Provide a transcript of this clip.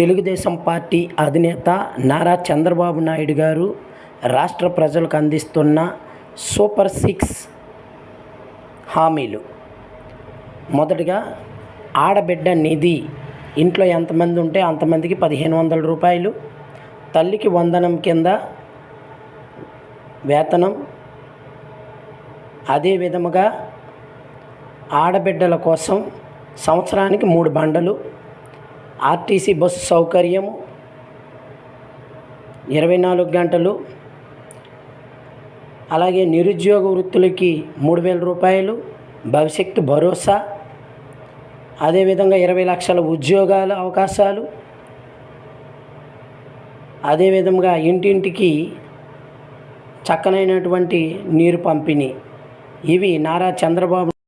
Telugu Desam party అధినేత నారా చంద్రబాబు నాయుడు గారు రాష్ట్ర ప్రజలకు అందిస్తున్న సూపర్ సిక్స్ హామీలు. మొదటగా ఆడబిడ్డ నిధి ఇంట్లో ఎంతమంది ఉంటే అంతమందికి పదిహేను వందల రూపాయలు తల్లికి వందనం కింద వేతనం అదే విధముగా ఆడబిడ్డల కోసం సంవత్సరానికి మూడు బండలు ఆర్టీసీ బస్సు సౌకర్యం ఇరవై నాలుగు గంటలు. అలాగే నిరుద్యోగ వృత్తులకి మూడు వేల రూపాయలు భవిష్యత్తు భరోసా అదేవిధంగా ఇరవై లక్షల ఉద్యోగాల అవకాశాలు అదేవిధంగా ఇంటింటికి చక్కనైనటువంటి నీరు పంపిణీ. ఇవి నారా చంద్రబాబు